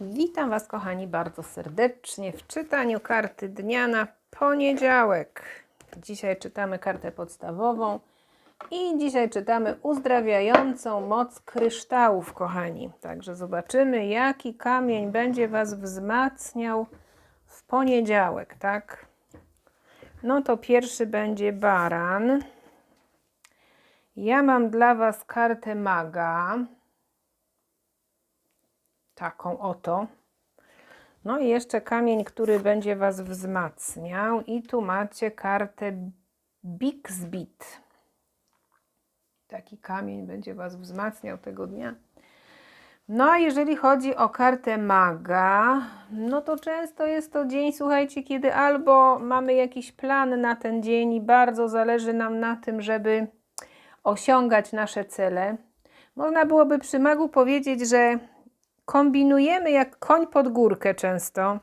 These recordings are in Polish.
Witam Was, kochani, bardzo serdecznie w czytaniu karty dnia na poniedziałek. Dzisiaj czytamy kartę podstawową i dzisiaj czytamy uzdrawiającą moc kryształów, kochani. Także zobaczymy, jaki kamień będzie Was wzmacniał w poniedziałek, tak? No to pierwszy będzie baran. Ja mam dla Was kartę maga taką oto. No i jeszcze kamień, który będzie Was wzmacniał. I tu macie kartę Bixbit. Taki kamień będzie Was wzmacniał tego dnia. No a jeżeli chodzi o kartę maga, no to często jest to dzień, słuchajcie, kiedy albo mamy jakiś plan na ten dzień i bardzo zależy nam na tym, żeby osiągać nasze cele. Można byłoby przy magu powiedzieć, że kombinujemy jak koń pod górkę często,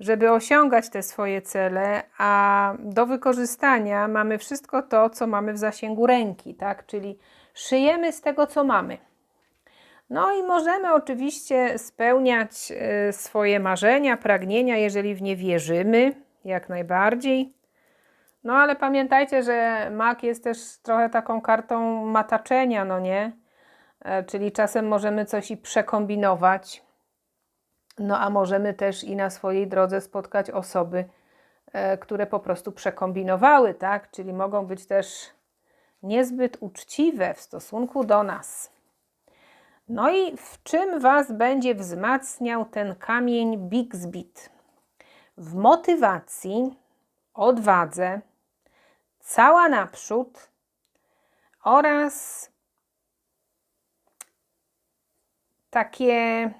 żeby osiągać te swoje cele, a do wykorzystania mamy wszystko to, co mamy w zasięgu ręki, tak? Czyli szyjemy z tego, co mamy. No i możemy oczywiście spełniać y, swoje marzenia, pragnienia, jeżeli w nie wierzymy, jak najbardziej. No ale pamiętajcie, że mak jest też trochę taką kartą mataczenia, no nie? E, czyli czasem możemy coś i przekombinować. No a możemy też i na swojej drodze spotkać osoby, e, które po prostu przekombinowały, tak? Czyli mogą być też niezbyt uczciwe w stosunku do nas. No i w czym Was będzie wzmacniał ten kamień Bixbit? W motywacji, odwadze, cała naprzód oraz takie,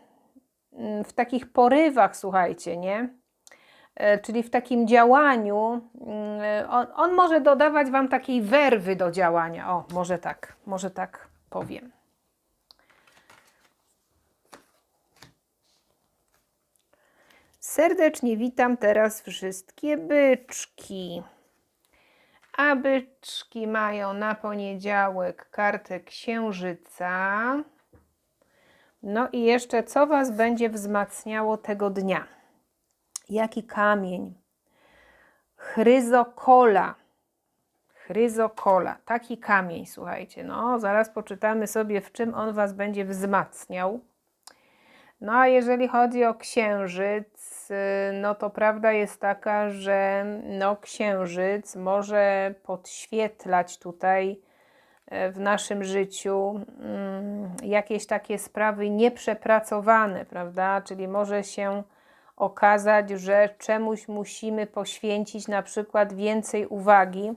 mm, w takich porywach, słuchajcie, nie? E, czyli w takim działaniu, mm, on, on może dodawać Wam takiej werwy do działania. O, może tak, może tak powiem. Serdecznie witam teraz wszystkie byczki. A byczki mają na poniedziałek kartę księżyca. No i jeszcze, co Was będzie wzmacniało tego dnia? Jaki kamień? Chryzokola. Chryzokola. Taki kamień, słuchajcie. No, zaraz poczytamy sobie, w czym on Was będzie wzmacniał. No a jeżeli chodzi o księżyc, y, no to prawda jest taka, że no, księżyc może podświetlać tutaj w naszym życiu mm, jakieś takie sprawy nieprzepracowane, prawda? Czyli może się okazać, że czemuś musimy poświęcić na przykład więcej uwagi.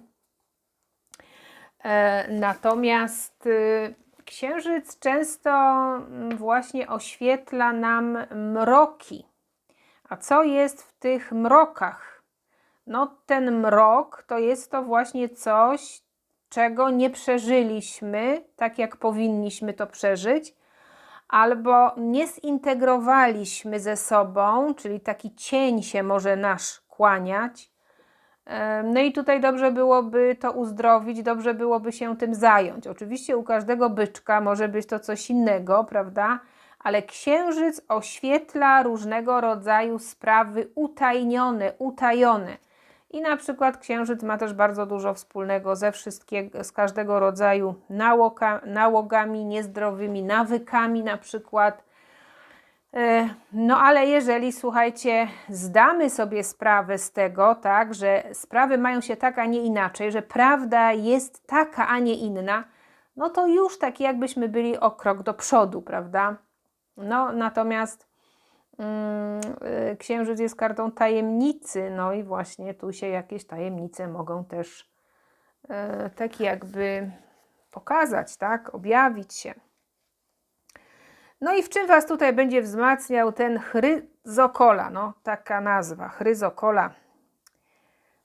E, natomiast y, księżyc często mm, właśnie oświetla nam mroki. A co jest w tych mrokach? No, ten mrok to jest to właśnie coś, czego nie przeżyliśmy tak, jak powinniśmy to przeżyć, albo nie zintegrowaliśmy ze sobą, czyli taki cień się może nasz kłaniać. No i tutaj dobrze byłoby to uzdrowić, dobrze byłoby się tym zająć. Oczywiście u każdego byczka może być to coś innego, prawda? Ale księżyc oświetla różnego rodzaju sprawy utajnione, utajone i na przykład księżyc ma też bardzo dużo wspólnego ze wszystkiego, z każdego rodzaju nałoga, nałogami niezdrowymi, nawykami na przykład. E, no ale jeżeli, słuchajcie, zdamy sobie sprawę z tego, tak, że sprawy mają się tak, a nie inaczej, że prawda jest taka, a nie inna, no to już tak jakbyśmy byli o krok do przodu, prawda? No natomiast księżyc jest kartą tajemnicy, no i właśnie tu się jakieś tajemnice mogą też e, tak jakby pokazać, tak, objawić się. No i w czym Was tutaj będzie wzmacniał ten chryzokola, no taka nazwa, chryzokola.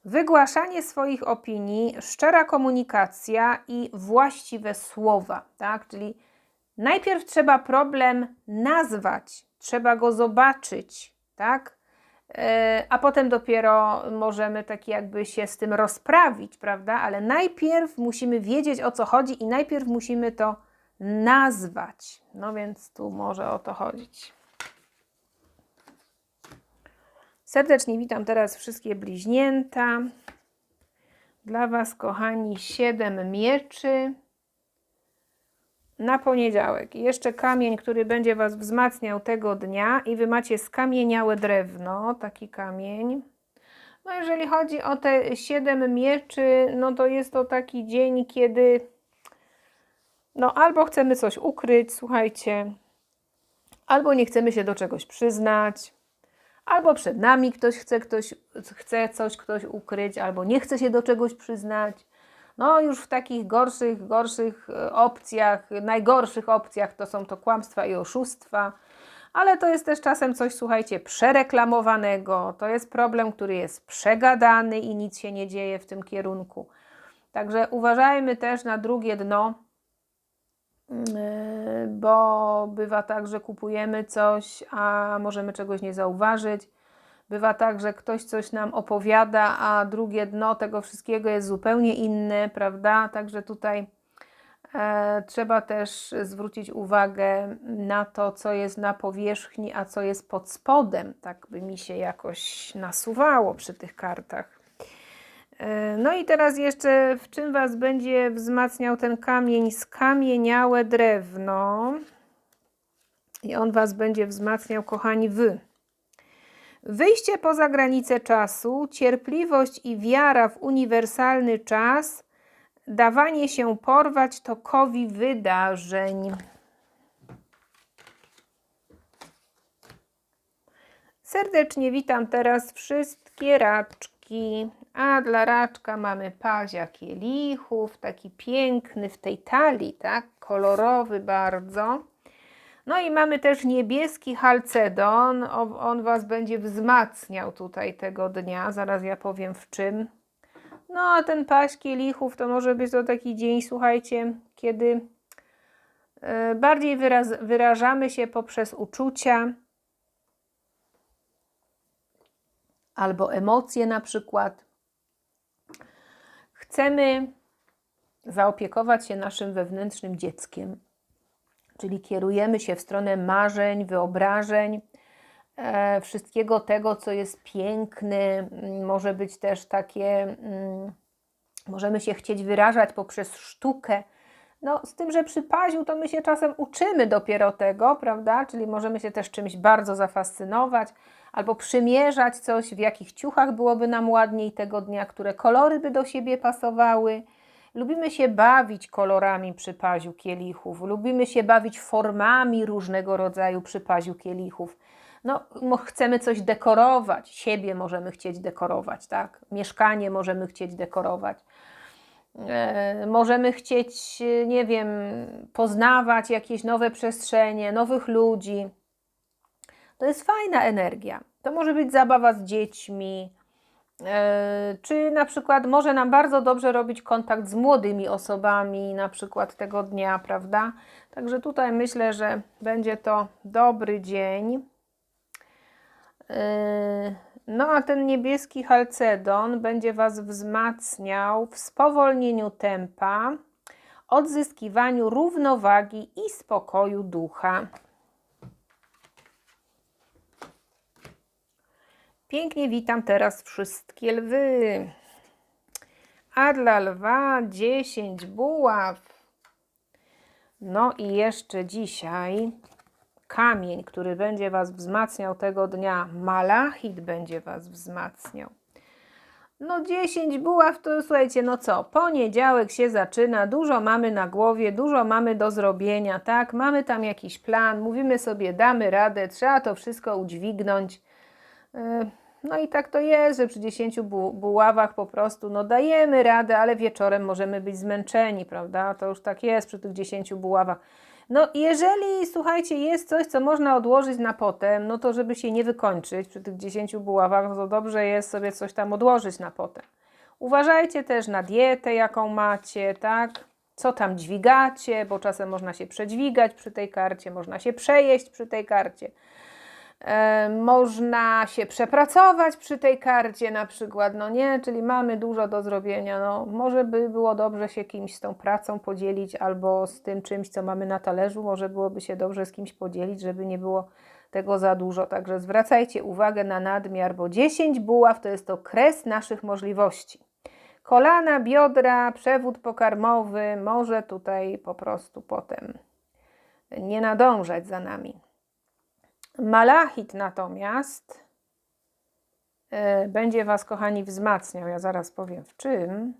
Wygłaszanie swoich opinii, szczera komunikacja i właściwe słowa, tak, czyli najpierw trzeba problem nazwać, trzeba go zobaczyć, tak? E, a potem dopiero możemy tak jakby się z tym rozprawić, prawda? Ale najpierw musimy wiedzieć o co chodzi i najpierw musimy to nazwać. No więc tu może o to chodzić. Serdecznie witam teraz wszystkie bliźnięta. Dla Was, kochani, siedem mieczy na poniedziałek. Jeszcze kamień, który będzie Was wzmacniał tego dnia i Wy macie skamieniałe drewno, taki kamień. No jeżeli chodzi o te siedem mieczy, no to jest to taki dzień, kiedy no albo chcemy coś ukryć, słuchajcie, albo nie chcemy się do czegoś przyznać, albo przed nami ktoś chce, ktoś chce coś ktoś ukryć, albo nie chce się do czegoś przyznać. No już w takich gorszych, gorszych e, opcjach, najgorszych opcjach to są to kłamstwa i oszustwa, ale to jest też czasem coś, słuchajcie, przereklamowanego. To jest problem, który jest przegadany i nic się nie dzieje w tym kierunku. Także uważajmy też na drugie dno, Yy, bo bywa tak, że kupujemy coś, a możemy czegoś nie zauważyć. Bywa tak, że ktoś coś nam opowiada, a drugie dno tego wszystkiego jest zupełnie inne, prawda? Także tutaj e, trzeba też zwrócić uwagę na to, co jest na powierzchni, a co jest pod spodem. Tak by mi się jakoś nasuwało przy tych kartach. E, no i teraz jeszcze w czym Was będzie wzmacniał ten kamień? Skamieniałe drewno. I on Was będzie wzmacniał, kochani, Wy. Wyjście poza granice czasu, cierpliwość i wiara w uniwersalny czas, dawanie się porwać tokowi wydarzeń. Serdecznie witam teraz wszystkie raczki. A dla raczka mamy pazia kielichów, taki piękny w tej talii, tak? Kolorowy bardzo. No i mamy też niebieski halcedon. On Was będzie wzmacniał tutaj tego dnia. Zaraz ja powiem w czym. No a ten paź kielichów to może być to taki dzień, słuchajcie, kiedy e, bardziej wyraz, wyrażamy się poprzez uczucia albo emocje na przykład. Chcemy zaopiekować się naszym wewnętrznym dzieckiem, czyli kierujemy się w stronę marzeń, wyobrażeń, e, wszystkiego tego, co jest piękne, może być też takie, mm, możemy się chcieć wyrażać poprzez sztukę. No, z tym, że przy paziu to my się czasem uczymy dopiero tego, prawda? Czyli możemy się też czymś bardzo zafascynować, albo przymierzać coś, w jakich ciuchach byłoby nam ładniej tego dnia, które kolory by do siebie pasowały. Lubimy się bawić kolorami przy paziu kielichów, lubimy się bawić formami różnego rodzaju przy paziu kielichów. No, chcemy coś dekorować, siebie możemy chcieć dekorować, tak? Mieszkanie możemy chcieć dekorować. E, możemy chcieć, nie wiem, poznawać jakieś nowe przestrzenie, nowych ludzi. To jest fajna energia. To może być zabawa z dziećmi, czy na przykład może nam bardzo dobrze robić kontakt z młodymi osobami, na przykład tego dnia, prawda? Także tutaj myślę, że będzie to dobry dzień. E, no a ten niebieski halcedon będzie Was wzmacniał w spowolnieniu tempa, odzyskiwaniu równowagi i spokoju ducha. Pięknie witam teraz wszystkie lwy. A dla lwa 10 buław. No i jeszcze dzisiaj kamień, który będzie Was wzmacniał tego dnia, malachit będzie Was wzmacniał. No 10 buław to słuchajcie, no co, poniedziałek się zaczyna, dużo mamy na głowie, dużo mamy do zrobienia, tak? Mamy tam jakiś plan, mówimy sobie damy radę, trzeba to wszystko udźwignąć. Yy no i tak to jest, że przy 10 bu buławach po prostu no dajemy radę, ale wieczorem możemy być zmęczeni, prawda? To już tak jest przy tych 10 buławach. No jeżeli, słuchajcie, jest coś, co można odłożyć na potem, no to żeby się nie wykończyć przy tych 10 buławach, no to dobrze jest sobie coś tam odłożyć na potem. Uważajcie też na dietę, jaką macie, tak? Co tam dźwigacie, bo czasem można się przedźwigać przy tej karcie, można się przejeść przy tej karcie. E, można się przepracować przy tej karcie na przykład, no nie, czyli mamy dużo do zrobienia, no może by było dobrze się kimś z tą pracą podzielić albo z tym czymś, co mamy na talerzu, może byłoby się dobrze z kimś podzielić, żeby nie było tego za dużo. Także zwracajcie uwagę na nadmiar, bo 10 buław to jest to kres naszych możliwości. Kolana, biodra, przewód pokarmowy może tutaj po prostu potem nie nadążać za nami. Malachit natomiast y, będzie Was, kochani, wzmacniał. Ja zaraz powiem w czym.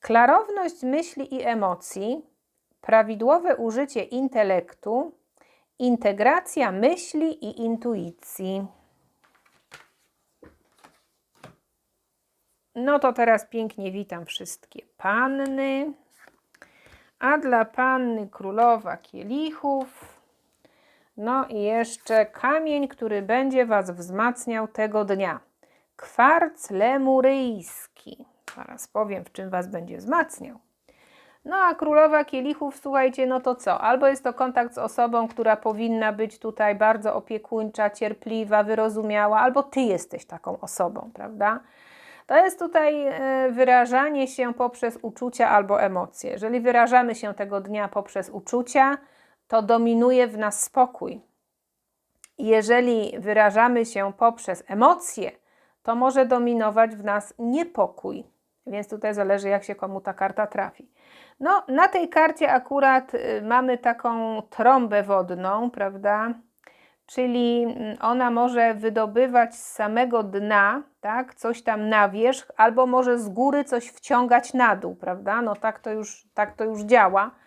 Klarowność myśli i emocji, prawidłowe użycie intelektu, integracja myśli i intuicji. No to teraz pięknie witam wszystkie panny. A dla panny królowa kielichów. No i jeszcze kamień, który będzie Was wzmacniał tego dnia. Kwarc lemuryjski. Zaraz powiem, w czym Was będzie wzmacniał. No a królowa kielichów, słuchajcie, no to co? Albo jest to kontakt z osobą, która powinna być tutaj bardzo opiekuńcza, cierpliwa, wyrozumiała, albo Ty jesteś taką osobą, prawda? To jest tutaj e, wyrażanie się poprzez uczucia albo emocje. Jeżeli wyrażamy się tego dnia poprzez uczucia, to dominuje w nas spokój. Jeżeli wyrażamy się poprzez emocje, to może dominować w nas niepokój. Więc tutaj zależy, jak się komu ta karta trafi. No, na tej karcie akurat y, mamy taką trąbę wodną, prawda? Czyli mm, ona może wydobywać z samego dna, tak, coś tam na wierzch, albo może z góry coś wciągać na dół, prawda? No tak to już, tak to już działa.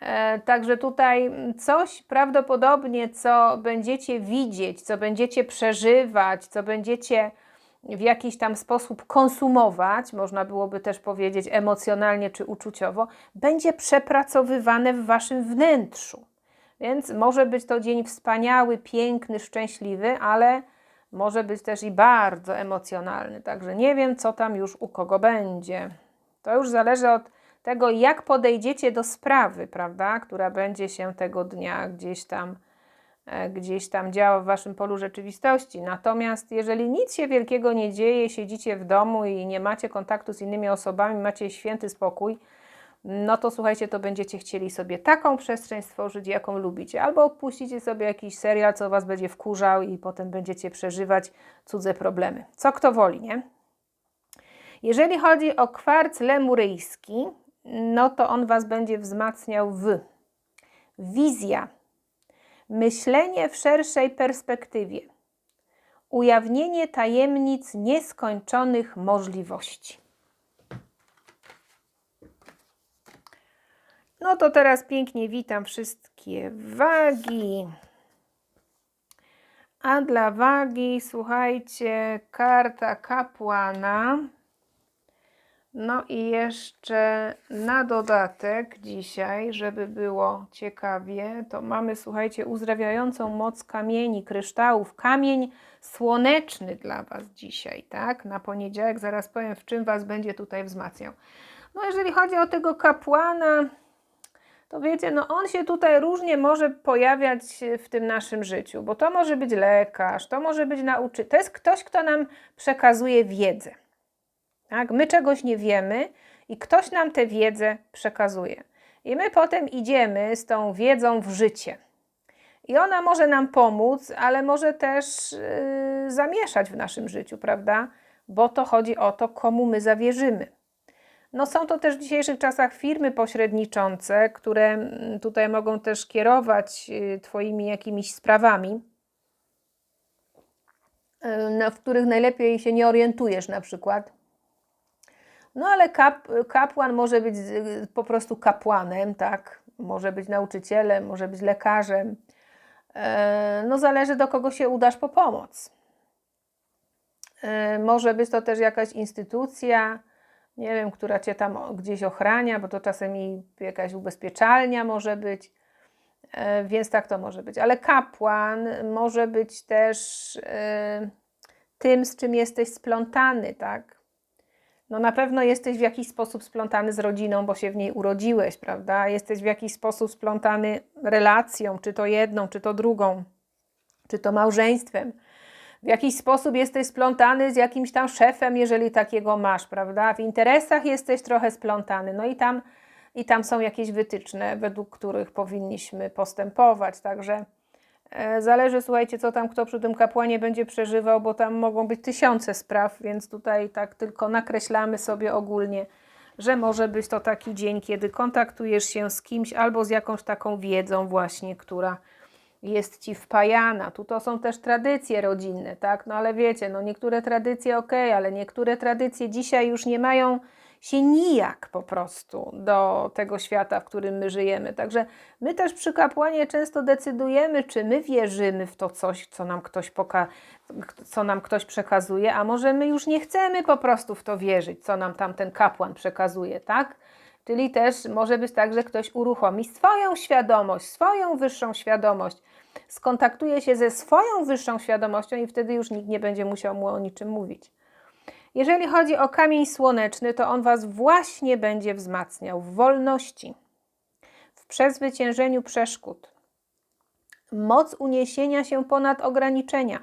E, także tutaj coś prawdopodobnie, co będziecie widzieć, co będziecie przeżywać, co będziecie w jakiś tam sposób konsumować, można byłoby też powiedzieć emocjonalnie czy uczuciowo, będzie przepracowywane w waszym wnętrzu. Więc może być to dzień wspaniały, piękny, szczęśliwy, ale może być też i bardzo emocjonalny. Także nie wiem, co tam już u kogo będzie. To już zależy od tego, jak podejdziecie do sprawy, prawda, która będzie się tego dnia gdzieś tam E, gdzieś tam działa w waszym polu rzeczywistości. Natomiast jeżeli nic się wielkiego nie dzieje, siedzicie w domu i nie macie kontaktu z innymi osobami, macie święty spokój, no to słuchajcie, to będziecie chcieli sobie taką przestrzeń stworzyć, jaką lubicie. Albo opuścicie sobie jakiś serial, co was będzie wkurzał i potem będziecie przeżywać cudze problemy. Co kto woli, nie? Jeżeli chodzi o kwarc lemuryjski, no to on was będzie wzmacniał w wizja, Myślenie w szerszej perspektywie. Ujawnienie tajemnic nieskończonych możliwości. No to teraz pięknie witam wszystkie wagi. A dla wagi, słuchajcie, karta kapłana. No i jeszcze na dodatek dzisiaj, żeby było ciekawie, to mamy, słuchajcie, uzdrawiającą moc kamieni, kryształów. Kamień słoneczny dla Was dzisiaj, tak? Na poniedziałek, zaraz powiem, w czym Was będzie tutaj wzmacniał. No jeżeli chodzi o tego kapłana, to wiecie, no on się tutaj różnie może pojawiać w tym naszym życiu, bo to może być lekarz, to może być nauczyciel, to jest ktoś, kto nam przekazuje wiedzę. Tak? My czegoś nie wiemy i ktoś nam tę wiedzę przekazuje. I my potem idziemy z tą wiedzą w życie. I ona może nam pomóc, ale może też yy, zamieszać w naszym życiu, prawda? Bo to chodzi o to, komu my zawierzymy. No są to też w dzisiejszych czasach firmy pośredniczące, które mm, tutaj mogą też kierować y, Twoimi jakimiś sprawami, y, w których najlepiej się nie orientujesz na przykład. No ale kap, kapłan może być po prostu kapłanem, tak? Może być nauczycielem, może być lekarzem. E, no zależy do kogo się udasz po pomoc. E, może być to też jakaś instytucja, nie wiem, która cię tam gdzieś ochrania, bo to czasem i jakaś ubezpieczalnia może być. E, więc tak to może być. Ale kapłan może być też tym, z czym jesteś splątany, tak? No na pewno jesteś w jakiś sposób splątany z rodziną, bo się w niej urodziłeś, prawda? Jesteś w jakiś sposób splątany relacją, czy to jedną, czy to drugą, czy to małżeństwem. W jakiś sposób jesteś splątany z jakimś tam szefem, jeżeli takiego masz, prawda? W interesach jesteś trochę splątany, no i tam, i tam są jakieś wytyczne, według których powinniśmy postępować. Także Zależy, słuchajcie, co tam kto przy tym kapłanie będzie przeżywał, bo tam mogą być tysiące spraw, więc tutaj tak tylko nakreślamy sobie ogólnie, że może być to taki dzień, kiedy kontaktujesz się z kimś albo z jakąś taką wiedzą właśnie, która jest ci wpajana. Tu to są też tradycje rodzinne, tak? No ale wiecie, no niektóre tradycje ok, ale niektóre tradycje dzisiaj już nie mają się nijak po prostu do tego świata, w którym my żyjemy. Także my też przy kapłanie często decydujemy, czy my wierzymy w to coś, co nam ktoś poka co nam ktoś przekazuje, a może my już nie chcemy po prostu w to wierzyć, co nam tam ten kapłan przekazuje, tak? Czyli też może być tak, że ktoś uruchomi swoją świadomość, swoją wyższą świadomość, skontaktuje się ze swoją wyższą świadomością i wtedy już nikt nie będzie musiał mu o niczym mówić. Jeżeli chodzi o kamień słoneczny, to on Was właśnie będzie wzmacniał w wolności, w przezwyciężeniu przeszkód, moc uniesienia się ponad ograniczenia,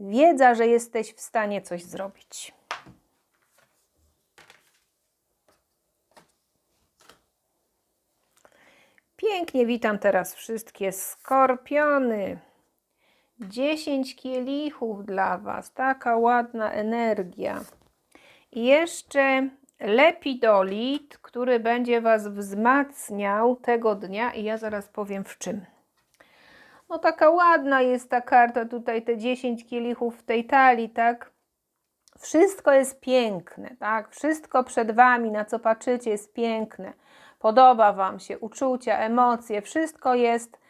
wiedza, że jesteś w stanie coś zrobić. Pięknie witam teraz wszystkie skorpiony. 10 kielichów dla Was, taka ładna energia. I jeszcze lepidolit, który będzie Was wzmacniał tego dnia i ja zaraz powiem w czym. No taka ładna jest ta karta tutaj, te 10 kielichów w tej talii, tak? Wszystko jest piękne, tak? Wszystko przed Wami, na co patrzycie, jest piękne. Podoba Wam się, uczucia, emocje, wszystko jest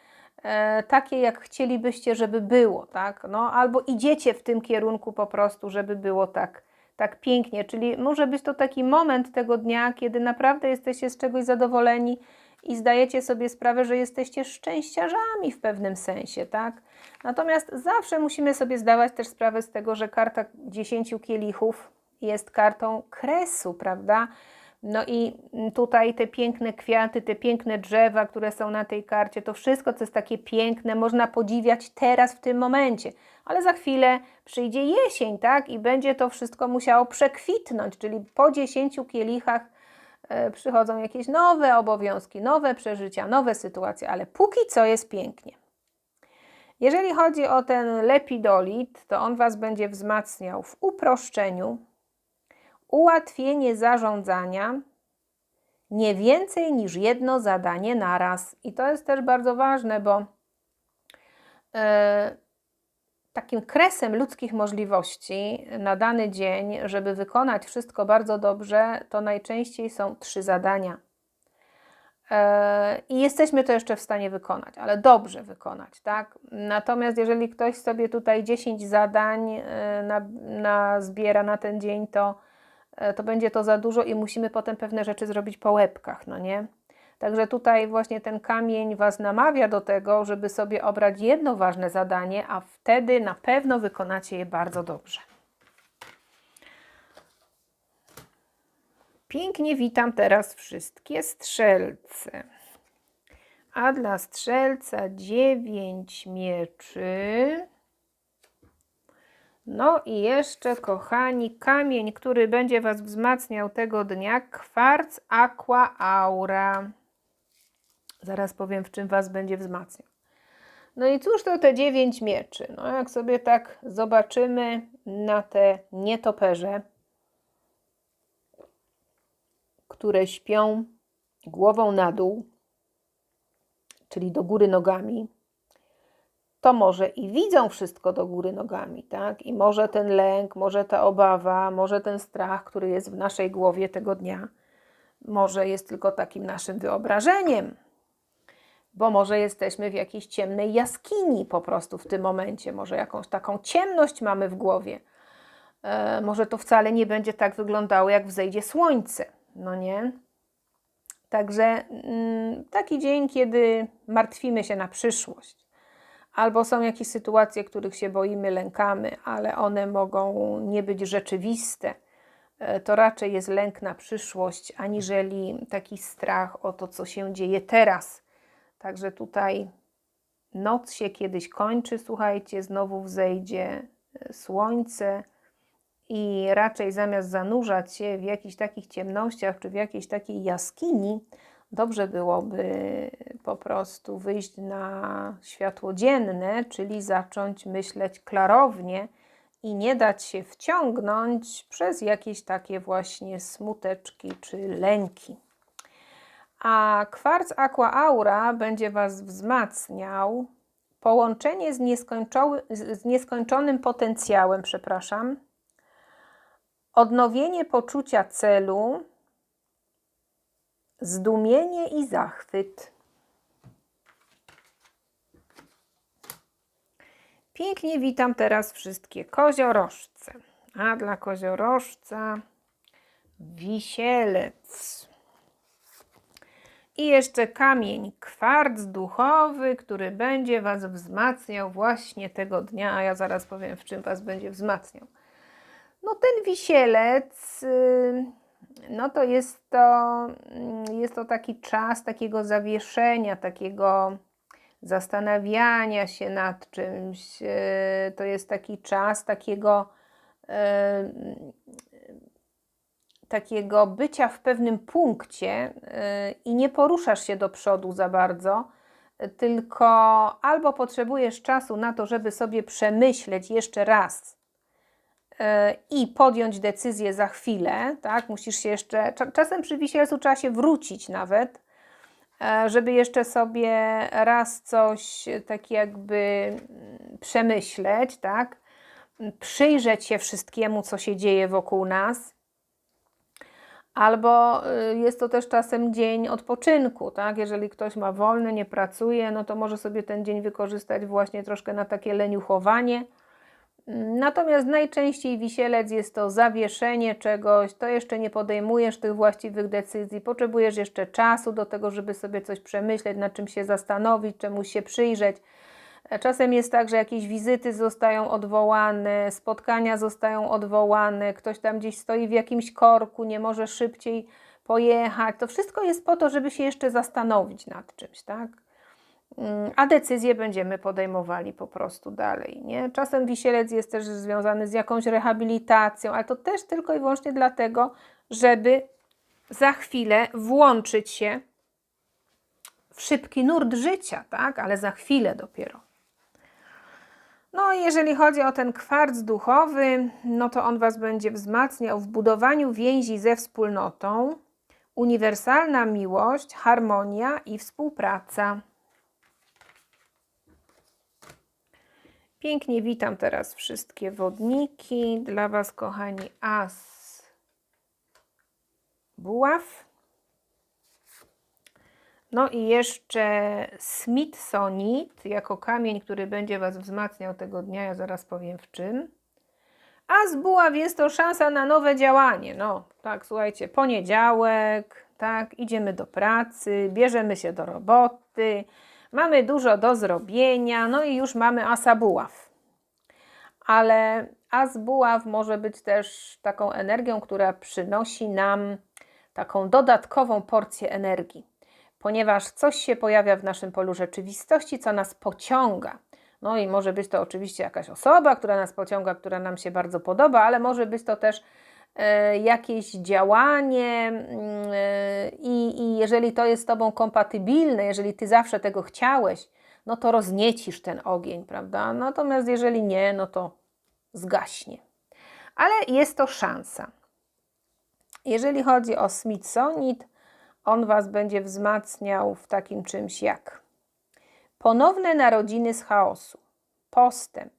takie, jak chcielibyście, żeby było, tak? No, albo idziecie w tym kierunku po prostu, żeby było tak, tak pięknie. Czyli może być to taki moment tego dnia, kiedy naprawdę jesteście z czegoś zadowoleni i zdajecie sobie sprawę, że jesteście szczęściarzami w pewnym sensie, tak? Natomiast zawsze musimy sobie zdawać też sprawę z tego, że karta 10 kielichów jest kartą kresu, prawda? No i tutaj te piękne kwiaty, te piękne drzewa, które są na tej karcie, to wszystko, co jest takie piękne, można podziwiać teraz, w tym momencie. Ale za chwilę przyjdzie jesień, tak? I będzie to wszystko musiało przekwitnąć, czyli po 10 kielichach e, przychodzą jakieś nowe obowiązki, nowe przeżycia, nowe sytuacje, ale póki co jest pięknie. Jeżeli chodzi o ten lepidolit, to on Was będzie wzmacniał w uproszczeniu, ułatwienie zarządzania, nie więcej niż jedno zadanie naraz. I to jest też bardzo ważne, bo e, takim kresem ludzkich możliwości na dany dzień, żeby wykonać wszystko bardzo dobrze, to najczęściej są trzy zadania. E, I jesteśmy to jeszcze w stanie wykonać, ale dobrze wykonać, tak? Natomiast jeżeli ktoś sobie tutaj 10 zadań e, na, na zbiera na ten dzień, to to będzie to za dużo i musimy potem pewne rzeczy zrobić po łebkach, no nie? Także tutaj właśnie ten kamień Was namawia do tego, żeby sobie obrać jedno ważne zadanie, a wtedy na pewno wykonacie je bardzo dobrze. Pięknie witam teraz wszystkie strzelce. A dla strzelca dziewięć mieczy. No i jeszcze, kochani, kamień, który będzie Was wzmacniał tego dnia, kwarc Aqua Aura. Zaraz powiem, w czym Was będzie wzmacniał. No i cóż to te dziewięć mieczy? No jak sobie tak zobaczymy na te nietoperze, które śpią głową na dół, czyli do góry nogami, to może i widzą wszystko do góry nogami, tak? I może ten lęk, może ta obawa, może ten strach, który jest w naszej głowie tego dnia, może jest tylko takim naszym wyobrażeniem, bo może jesteśmy w jakiejś ciemnej jaskini po prostu w tym momencie, może jakąś taką ciemność mamy w głowie. E, może to wcale nie będzie tak wyglądało, jak wzejdzie słońce, no nie? Także mm, taki dzień, kiedy martwimy się na przyszłość albo są jakieś sytuacje, których się boimy, lękamy, ale one mogą nie być rzeczywiste. E, to raczej jest lęk na przyszłość, aniżeli taki strach o to, co się dzieje teraz. Także tutaj noc się kiedyś kończy, słuchajcie, znowu wzejdzie e, słońce i raczej zamiast zanurzać się w jakichś takich ciemnościach czy w jakiejś takiej jaskini, dobrze byłoby po prostu wyjść na światło dzienne, czyli zacząć myśleć klarownie i nie dać się wciągnąć przez jakieś takie właśnie smuteczki czy lęki. A kwarc Aqua Aura będzie Was wzmacniał. Połączenie z, z nieskończonym potencjałem, przepraszam. Odnowienie poczucia celu, zdumienie i zachwyt. Pięknie witam teraz wszystkie koziorożce. A dla koziorożca wisielec. I jeszcze kamień kwarc duchowy, który będzie Was wzmacniał właśnie tego dnia, a ja zaraz powiem, w czym Was będzie wzmacniał. No ten wisielec, y, no to jest to, mm, jest to taki czas takiego zawieszenia, takiego zastanawiania się nad czymś. Y, to jest taki czas takiego y, takiego bycia w pewnym punkcie i nie poruszasz się do przodu za bardzo, tylko albo potrzebujesz czasu na to, żeby sobie przemyśleć jeszcze raz i podjąć decyzję za chwilę, tak? Musisz się jeszcze, czasem przy wisielcu trzeba się wrócić nawet, żeby jeszcze sobie raz coś tak jakby mm, przemyśleć, tak? Przyjrzeć się wszystkiemu, co się dzieje wokół nas Albo y, jest to też czasem dzień odpoczynku, tak? Jeżeli ktoś ma wolny, nie pracuje, no to może sobie ten dzień wykorzystać właśnie troszkę na takie leniuchowanie. Natomiast najczęściej wisielec jest to zawieszenie czegoś, to jeszcze nie podejmujesz tych właściwych decyzji, potrzebujesz jeszcze czasu do tego, żeby sobie coś przemyśleć, nad czym się zastanowić, czemuś się przyjrzeć. Czasem jest tak, że jakieś wizyty zostają odwołane, spotkania zostają odwołane, ktoś tam gdzieś stoi w jakimś korku, nie może szybciej pojechać. To wszystko jest po to, żeby się jeszcze zastanowić nad czymś, tak? Mm, a decyzje będziemy podejmowali po prostu dalej. Nie? Czasem wisielec jest też związany z jakąś rehabilitacją, ale to też tylko i wyłącznie dlatego, żeby za chwilę włączyć się w szybki nurt życia, tak? ale za chwilę dopiero. No i jeżeli chodzi o ten kwarc duchowy, no to on Was będzie wzmacniał w budowaniu więzi ze wspólnotą, uniwersalna miłość, harmonia i współpraca. Pięknie witam teraz wszystkie wodniki. Dla Was, kochani, as buław. No i jeszcze Smithsonit jako kamień, który będzie Was wzmacniał tego dnia. Ja zaraz powiem w czym. A z buław jest to szansa na nowe działanie. No, tak, słuchajcie, poniedziałek, tak, idziemy do pracy, bierzemy się do roboty, mamy dużo do zrobienia, no i już mamy asa buław. Ale as buław może być też taką energią, która przynosi nam taką dodatkową porcję energii ponieważ coś się pojawia w naszym polu rzeczywistości, co nas pociąga. No i może być to oczywiście jakaś osoba, która nas pociąga, która nam się bardzo podoba, ale może być to też jakieś działanie mm, e, i, i jeżeli to jest z Tobą kompatybilne, jeżeli Ty zawsze tego chciałeś, no to rozniecisz ten ogień, prawda? Natomiast jeżeli nie, no to zgaśnie. Ale jest to szansa. Jeżeli chodzi o Smithsonit, on Was będzie wzmacniał w takim czymś jak ponowne narodziny z chaosu, postęp,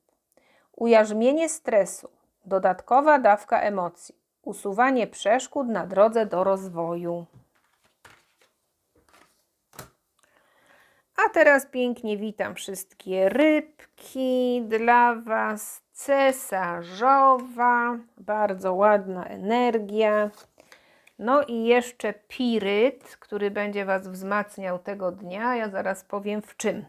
ujarzmienie stresu, dodatkowa dawka emocji, usuwanie przeszkód na drodze do rozwoju. A teraz pięknie witam wszystkie rybki dla Was. Cesarzowa, bardzo ładna energia. No i jeszcze piryt, który będzie Was wzmacniał tego dnia. Ja zaraz powiem w czym.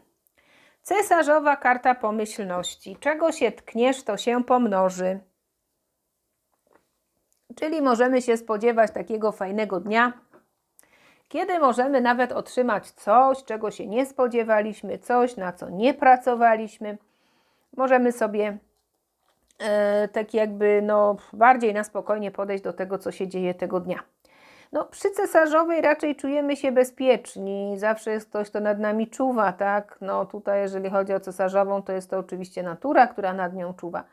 Cesarzowa karta pomyślności. Czego się tkniesz, to się pomnoży. Czyli możemy się spodziewać takiego fajnego dnia, kiedy możemy nawet otrzymać coś, czego się nie spodziewaliśmy, coś, na co nie pracowaliśmy. Możemy sobie e, tak jakby no, bardziej na spokojnie podejść do tego, co się dzieje tego dnia. No, przy cesarzowej raczej czujemy się bezpieczni. Zawsze jest ktoś, kto nad nami czuwa, tak? No, tutaj, jeżeli chodzi o cesarzową, to jest to oczywiście natura, która nad nią czuwa.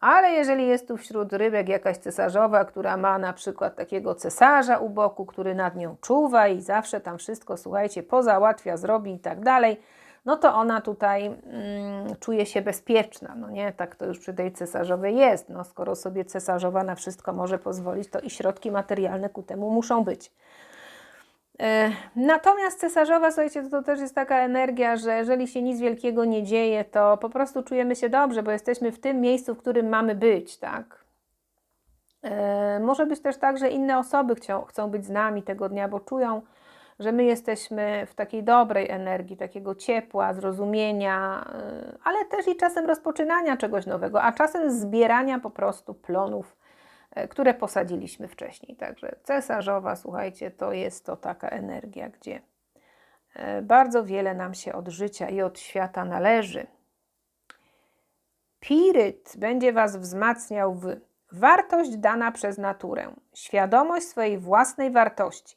Ale jeżeli jest tu wśród rybek jakaś cesarzowa, która ma na przykład takiego cesarza u boku, który nad nią czuwa i zawsze tam wszystko, słuchajcie, pozałatwia, zrobi i tak dalej, no to ona tutaj mm, czuje się bezpieczna. No nie, tak to już przy tej cesarzowej jest. No, skoro sobie cesarzowa na wszystko może pozwolić, to i środki materialne ku temu muszą być. E, Natomiast cesarzowa, słuchajcie, to, też jest taka energia, że jeżeli się nic wielkiego nie dzieje, to po prostu czujemy się dobrze, bo jesteśmy w tym miejscu, w którym mamy być, tak? E, Może być też tak, że inne osoby chcą, chcą być z nami tego dnia, bo czują, że my jesteśmy w takiej dobrej energii, takiego ciepła, zrozumienia, e, ale też i czasem rozpoczynania czegoś nowego, a czasem zbierania po prostu plonów, które posadziliśmy wcześniej. Także cesarzowa, słuchajcie, to jest to taka energia, gdzie e, bardzo wiele nam się od życia i od świata należy. Piryt będzie Was wzmacniał w wartość dana przez naturę, świadomość swojej własnej wartości,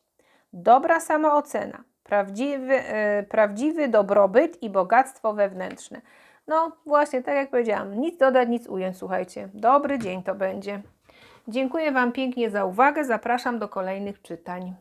dobra samoocena, prawdziwy, e, prawdziwy dobrobyt i bogactwo wewnętrzne. No właśnie, tak jak powiedziałam, nic dodać, nic ująć, słuchajcie. Dobry dzień to będzie. Dziękuję Wam pięknie za uwagę, zapraszam do kolejnych czytań.